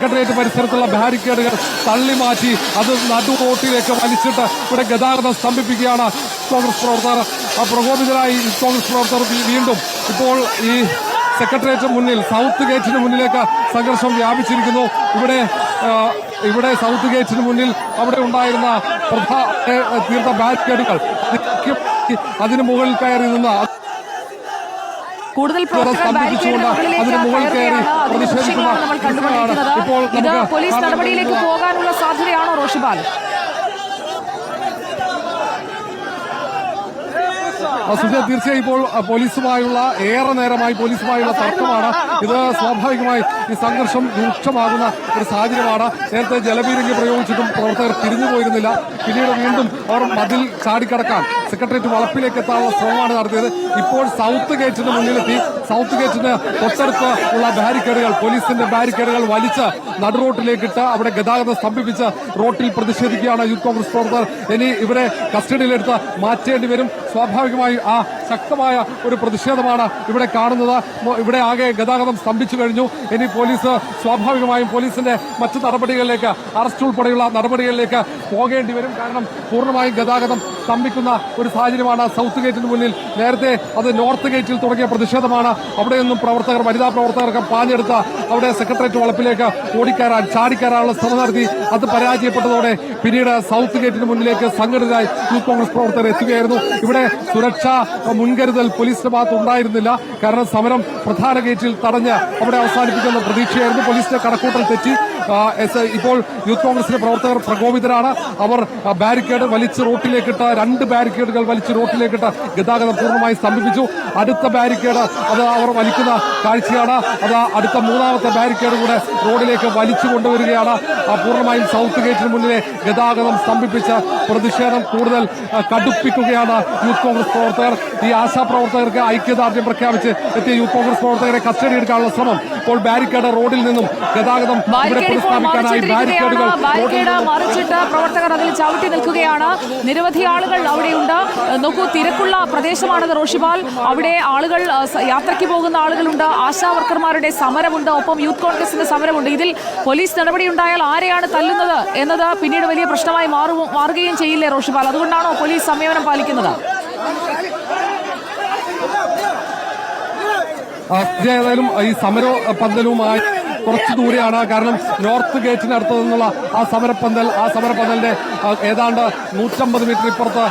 Secretariat പരിസരത്തുള്ള ബാരിക്കേഡുകൾ തള്ളി മാറ്റി അത് നടു റോട്ടിലേക്ക് വലിച്ചിട്ട് ഇവിടെ ഗതാഗതം സ്തംഭിപ്പിക്കുകയാണ് കോൺഗ്രസ് പ്രവർത്തകർ. പ്രകോപിതരായി കോൺഗ്രസ് പ്രവർത്തകർ വീണ്ടും ഇപ്പോൾ ഈ സെക്രട്ടേറിയറ്റ് മുന്നിൽ സൗത്ത് ഗേറ്റിന് മുന്നിലേക്ക് സംഘർഷം വ്യാപിച്ചിരിക്കുന്നു. ഇവിടെ ഇവിടെ സൗത്ത് ഗേറ്റിന് മുന്നിൽ അവിടെ ഉണ്ടായിരുന്ന പ്രധാന തീർത്ത ബാരിക്കേഡുകൾ. അതിന് മുകളിൽ കയറി നിന്ന് കൂടുതൽ പ്രവർത്തകർ സ്തംഭിപ്പിച്ചുകൊണ്ട് ബാരിക്കേഡിന് അതിന് മുകളിൽ മുകളിലേക്ക് കയറി പ്രതിഷേധിക്കുന്ന നമ്മൾ കണ്ടുകൊണ്ടിരിക്കുന്നത്. ഇപ്പോൾ ഇത് പോലീസ് നടപടിയിലേക്ക് പോകാനുള്ള സാധ്യതയാണോ റോഷിബാൽ? തീർച്ചയായും ഇപ്പോൾ പോലീസുമായുള്ള ഏറെ നേരമായി പോലീസുമായുള്ള തർക്കമാണ്. ഇത് സ്വാഭാവികമായി ഈ സംഘർഷം രൂക്ഷമാകുന്ന ഒരു സാഹചര്യമാണ്. നേരത്തെ ജലപീരങ്കി പ്രയോഗിച്ചിട്ടും പ്രവർത്തകർ തിരിഞ്ഞു പോയിരുന്നില്ല പിന്നീട് വീണ്ടും അവർ മതിൽ ചാടിക്കടക്കാൻ സെക്രട്ടേറിയറ്റ് വളപ്പിലേക്ക് എത്താനുള്ള ശ്രമമാണ് നടത്തിയത്. ഇപ്പോൾ സൗത്ത് ഗേറ്റിന് മുന്നിലെത്തി. സൗത്ത് ഗേറ്റിന് തൊട്ടടുത്ത് ഉള്ള ബാരിക്കേഡുകൾ പോലീസിന്റെ ബാരിക്കേഡുകൾ വലിച്ച് നടുറോട്ടിലേക്കിട്ട് അവിടെ ഗതാഗതം സ്തംഭിപ്പിച്ച് റോട്ടിൽ പ്രതിഷേധിക്കുകയാണ് യൂത്ത് കോൺഗ്രസ് പ്രവർത്തകർ. ഇനി ഇവരെ കസ്റ്റഡിയിലെടുത്ത് മാറ്റേണ്ടി വരും. സ്വാഭാവികമായി ആ ശക്തമായ ഒരു പ്രതിഷേധമാണ് ഇവിടെ കാണുന്നത്. ഇവിടെ ആകെ ഗതാഗതം സ്തംഭിച്ചു കഴിഞ്ഞു. ഇനി പോലീസ് സ്വാഭാവികമായും പോലീസിന്റെ മറ്റ് നടപടികളിലേക്ക് അറസ്റ്റ് ഉൾപ്പെടെയുള്ള നടപടികളിലേക്ക് പോകേണ്ടി വരും. കാരണം പൂർണമായും ഗതാഗതം സ്തംഭിക്കുന്ന ഒരു സാഹചര്യമാണ് സൗത്ത് ഗേറ്റിന് മുന്നിൽ. നേരത്തെ അത് നോർത്ത് ഗേറ്റിൽ തുടങ്ങിയ പ്രതിഷേധമാണ്. അവിടെ നിന്നും പ്രവർത്തകർ വനിതാ പ്രവർത്തകർക്ക് പാഞ്ഞെടുത്ത് അവിടെ സെക്രട്ടേറിയറ്റ് വളപ്പിലേക്ക് ഓടിക്കയറാൻ ചാടിക്കയറാനുള്ള ശ്രമം നടത്തി. അത് പരാജയപ്പെട്ടതോടെ പിന്നീട് സൗത്ത് ഗേറ്റിന് മുന്നിലേക്ക് സംഘടിതരായി യൂത്ത് കോൺഗ്രസ് പ്രവർത്തകർ എത്തുകയായിരുന്നു. ഇവിടെ സുരക്ഷാ മുൻകരുതൽ പോലീസിന്റെ ഭാഗത്ത് ഉണ്ടായിരുന്നില്ല. കാരണം സമരം പ്രധാന ഗേറ്റിൽ തടഞ്ഞ് അവിടെ അവസാനിപ്പിക്കുന്ന പ്രതീക്ഷയായിരുന്നു. പോലീസിന്റെ കണക്കൂട്ടൽ തെറ്റി. ഇപ്പോൾ യൂത്ത് കോൺഗ്രസിന്റെ പ്രവർത്തകർ പ്രകോപിതരാണ്. അവർ ബാരിക്കേഡ് വലിച്ച് റോട്ടിലേക്കിട്ട് രണ്ട് ബാരിക്കേഡുകൾ വലിച്ച് റോട്ടിലേക്കിട്ട് ഗതാഗതം പൂർണമായി സ്തംഭിപ്പിച്ചു. അടുത്ത ബാരിക്കേഡ് അത് അവർ വലിക്കുന്ന കാഴ്ചയാണ്. അത് അടുത്ത മൂന്നാമത്തെ ബാരിക്കേഡ് കൂടെ റോഡിലേക്ക് വലിച്ചു കൊണ്ടുവരികയാണ്. പൂർണമായും സൗത്ത് ഗേറ്റിന് മുന്നിലെ ഗതാഗതം സ്തംഭിപ്പിച്ച് പ്രതിഷേധം കൂടുതൽ കടുപ്പിക്കുകയാണ് യൂത്ത് കോൺഗ്രസ് പ്രവർത്തകർ. ഈ ആശാ ആശാപ്രവർത്തകർക്ക് ഐക്യദാർഢ്യം പ്രഖ്യാപിച്ച് എത്തിയ യൂത്ത് കോൺഗ്രസ് പ്രവർത്തകരെ കസ്റ്റഡി എടുക്കാനുള്ള ശ്രമം. ഇപ്പോൾ ബാരിക്കേഡ് റോഡിൽ നിന്നും ഗതാഗതം ബാരിക്കേഡ് മറിച്ചിട്ട് പ്രവർത്തകർ അതിൽ ചവിട്ടി നിൽക്കുകയാണ്. നിരവധി ആളുകൾ അവിടെയുണ്ട്. ഉണ്ട് നോക്കൂ തിരക്കുള്ള പ്രദേശമാണത് റോഷിബാൽ. അവിടെ ആളുകൾ യാത്രയ്ക്ക് പോകുന്ന ആളുകളുണ്ട്. ആശാ വർക്കർമാരുടെ സമരമുണ്ട്. ഒപ്പം യൂത്ത് കോൺഗ്രസിന്റെ സമരമുണ്ട്. ഇതിൽ പോലീസ് നടപടി ഉണ്ടായാൽ ആരെയാണ് തല്ലുന്നത് എന്നത് പിന്നീട് വലിയ പ്രശ്നമായി മാറും മാറുകയും ചെയ്യില്ലേ റോഷിബാൽ? അതുകൊണ്ടാണോ പോലീസ് സംയമനം പാലിക്കുന്നത്? ഏതായാലും ഈ സമര പന്തലുമായി കുറച്ച് ദൂരെയാണ്. കാരണം നോർത്ത് ഗേറ്റിനടുത്ത് നിന്നുള്ള ആ സമരപ്പന്തൽ ആ സമരപ്പന്തലിന്റെ ഏതാണ്ട് നൂറ്റമ്പത് മീറ്റർ ഇപ്പുറത്ത്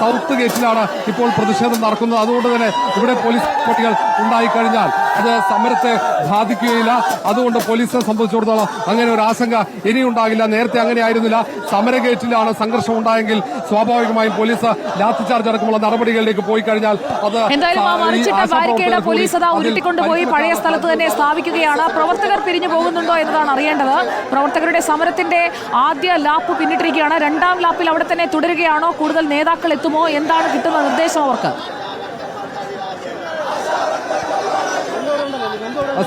സൗത്ത് ഗേറ്റിലാണ് ഇപ്പോൾ പ്രതിഷേധം നടക്കുന്നത്. അതുകൊണ്ട് തന്നെ ഇവിടെ പോലീസ് പട്ടികൾ ഉണ്ടായിക്കഴിഞ്ഞാൽ അത് സമരത്തെ ബാധിക്കുകയില്ല. അതുകൊണ്ട് പോലീസിനെ സംബന്ധിച്ചിടത്തോളം അങ്ങനെ ഒരു ആശങ്ക ഇനി ഉണ്ടാകില്ല. നേരത്തെ അങ്ങനെ ആയിരുന്നില്ല. സമര ഗേറ്റിലാണ് സംഘർഷം ഉണ്ടായെങ്കിൽ സ്വാഭാവികമായും പോലീസ് ലാത്തിചാർജ് അടക്കമുള്ള നടപടികളിലേക്ക് പോയി കഴിഞ്ഞാൽ അത് എന്തായാലും പോലീസ് ഉരുട്ടിക്കൊണ്ടുപോയി. പഴയ സ്ഥലത്ത് തന്നെ സ്ഥാപിക്കുകയാണ്. പ്രവർത്തകർ പിരിഞ്ഞു പോകുന്നുണ്ടോ എന്നതാണ് അറിയേണ്ടത്. പ്രവർത്തകരുടെ സമരത്തിന്റെ ആദ്യ ലാപ്പ് പിന്നിട്ടിരിക്കുകയാണ്. രണ്ടാം ലാപ്പിൽ അവിടെ തന്നെ തുടരുകയാണോ? കൂടുതൽ നേതാക്കൾ എത്തുമോ? എന്താണ് കിട്ടുന്ന നിർദ്ദേശം അവർക്ക്?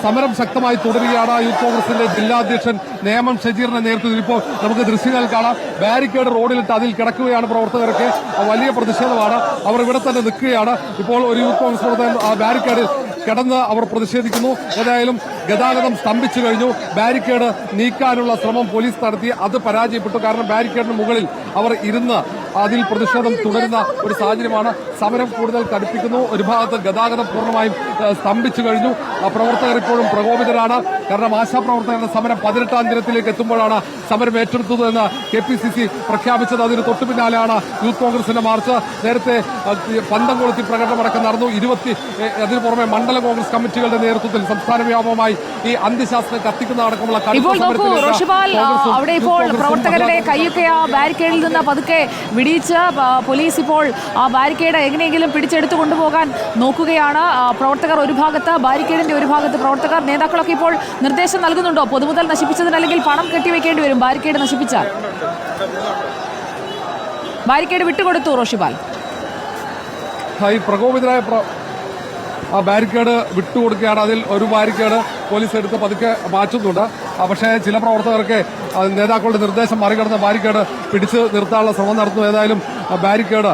സമരം ശക്തമായി തുടരുകയാണ്. യൂത്ത് കോൺഗ്രസിന്റെ ജില്ലാധ്യക്ഷൻ നേമം ഷജീറിന്റെ നേതൃത്വത്തിൽ ഇപ്പോൾ നമുക്ക് ദൃശ്യങ്ങൾ കാണാം. ബാരിക്കേഡ് റോഡിലിട്ട് അതിൽ കിടക്കുകയാണ് പ്രവർത്തകർക്ക്. വലിയ പ്രതിഷേധമാണ്. അവർ ഇവിടെ തന്നെ നിൽക്കുകയാണ്. ഇപ്പോൾ ഒരു യൂത്ത് കോൺഗ്രസ് പ്രവർത്തകൻ ആ ബാരിക്കേഡിൽ കിടന്ന് അവർ പ്രതിഷേധിക്കുന്നു. ഏതായാലും ഗതാഗതം സ്തംഭിച്ചു കഴിഞ്ഞു. ബാരിക്കേഡ് നീക്കാനുള്ള ശ്രമം പോലീസ് നടത്തി. അത് പരാജയപ്പെട്ടു. കാരണം ബാരിക്കേഡിന് മുകളിൽ അവർ ഇരുന്ന് അതിൽ പ്രതിഷേധം തുടരുന്ന ഒരു സാഹചര്യമാണ് സമരം കൂടുതൽ കടുപ്പിക്കുന്നു. ഒരു ഭാഗത്ത് ഗതാഗതം പൂർണമായും സ്തംഭിച്ചു കഴിഞ്ഞു. പ്രവർത്തകർ ഇപ്പോഴും പ്രകോപിതരാണ്. കാരണം ആശാപ്രവർത്തകരുടെ സമരം പതിനെട്ടാം ദിനത്തിലേക്ക് എത്തുമ്പോഴാണ് സമരം ഏറ്റെടുത്തത് എന്ന് കെ പി സി സി പ്രഖ്യാപിച്ചത്. അതിന് തൊട്ടു പിന്നാലെയാണ് യൂത്ത് കോൺഗ്രസിന്റെ മാർച്ച്. നേരത്തെ പന്തം കൊളുത്തി പ്രകടനമടക്കം നടന്നു. ഇരുപത്തി അതിനു പുറമെ മണ്ഡല കോൺഗ്രസ് കമ്മിറ്റികളുടെ നേതൃത്വത്തിൽ സംസ്ഥാന വ്യാപകമായി ഈ അന്ത്യശാസ്ത്രം കത്തിക്കുന്ന അടക്കമുള്ള അവിടെ ഇപ്പോൾ പ്രവർത്തകരുടെ കൈയൊക്കെ ആ ബാരിക്കേഡിൽ നിന്ന് പതുക്കെ വിടിയിച്ച് ആ, പോലീസ് ഇപ്പോൾ ആ ബാരിക്കേഡ് എങ്ങനെയെങ്കിലും പിടിച്ചെടുത്തു കൊണ്ടുപോകാൻ നോക്കുകയാണ്. പ്രവർത്തകർ ഒരു ഭാഗത്ത് ബാരിക്കേഡിന്റെ ഒരു ഭാഗത്ത് പ്രവർത്തകർ നേതാക്കളൊക്കെ ഇപ്പോൾ നിർദ്ദേശം നൽകുന്നുണ്ടോ? പൊതുമുതൽ നശിപ്പിച്ചതിന് അല്ലെങ്കിൽ പണം കെട്ടിവെക്കേണ്ടി വരും? ബാരിക്കേഡ് നശിപ്പിച്ചാൽ? ബാരിക്കേഡ് വിട്ടുകൊടുത്തു റോഷിപാൽ ആ, ഈ പ്രകോപിതരായ ബാരിക്കേഡ് വിട്ടുകൊടുക്കുകയാണ്. അതിൽ ഒരു ബാരിക്കേഡ് പോലീസ് എടുത്ത് പതുക്കെ മാറ്റുന്നുണ്ട്. പക്ഷേ ചില പ്രവർത്തകർക്ക് നേതാക്കളുടെ നിർദ്ദേശം മറികടന്ന് ബാരിക്കേഡ് പിടിച്ചു നിർത്താനുള്ള ശ്രമം നടത്തുന്നു. ഏതായാലും ബാരിക്കേഡ്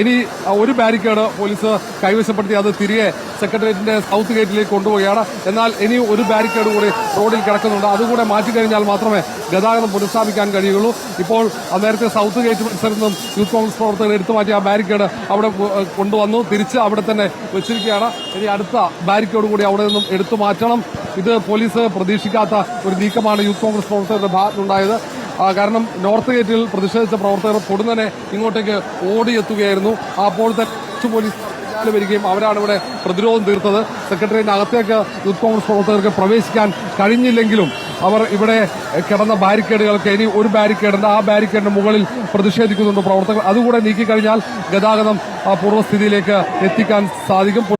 ഇനി ഒരു ബാരിക്കേഡ് പോലീസ് കൈവശപ്പെടുത്തി അത് തിരികെ സെക്രട്ടേറിയറ്റിന്റെ സൗത്ത് ഗേറ്റിലേക്ക് കൊണ്ടുപോവുകയാണ്. എന്നാൽ ഇനി ഒരു ബാരിക്കേഡ് കൂടി റോഡിൽ കിടക്കുന്നുണ്ട്. അതുകൂടെ മാറ്റിക്കഴിഞ്ഞാൽ മാത്രമേ ഗതാഗതം പുനഃസ്ഥാപിക്കാൻ കഴിയുള്ളൂ ഇപ്പോൾ നേരത്തെ സൗത്ത് ഗേറ്റ് പരിസരത്ത് യൂത്ത് കോൺഗ്രസ് പ്രവർത്തകർ എടുത്തു മാറ്റിയ ആ ബാരിക്കേഡ് അവിടെ കൊണ്ടുവന്നു. തിരിച്ച് അവിടെ തന്നെ വെച്ചിരിക്കുകയാണ്. ഇനി അടുത്ത ബാരിക്കേഡ് കൂടി അവിടെ നിന്നും എടുത്തു മാറ്റണം. ഇത് പോലീസ് പ്രതീക്ഷിക്കാത്ത ഒരു നീക്കമാണ് യൂത്ത് കോൺഗ്രസ് പ്രവർത്തകരുടെ ഭാഗത്തുണ്ടായത് കാരണം നോർത്ത് ഗേറ്റിൽ പ്രതിഷേധിച്ച പ്രവർത്തകർ പൊടുന്നനെ ഇങ്ങോട്ടേക്ക് ഓടിയെത്തുകയായിരുന്നു. അപ്പോൾ തന്നെ പോലീസ് വരികയും അവരാണ് ഇവിടെ പ്രതിരോധം തീർത്തത്. സെക്രട്ടേറിയറ്റിന് അകത്തേക്ക് യൂത്ത് കോൺഗ്രസ് പ്രവർത്തകർക്ക് പ്രവേശിക്കാൻ കഴിഞ്ഞില്ലെങ്കിലും അവർ ഇവിടെ കിടന്ന ബാരിക്കേഡുകൾക്ക് ഇനി ഒരു ബാരിക്കേഡുണ്ട്. ആ ബാരിക്കേഡിന് മുകളിൽ പ്രതിഷേധിക്കുന്നുണ്ട് പ്രവർത്തകർ. അതുകൂടെ നീക്കിക്കഴിഞ്ഞാൽ ഗതാഗതം ആ, പൂർവസ്ഥിതിയിലേക്ക് എത്തിക്കാൻ സാധിക്കും.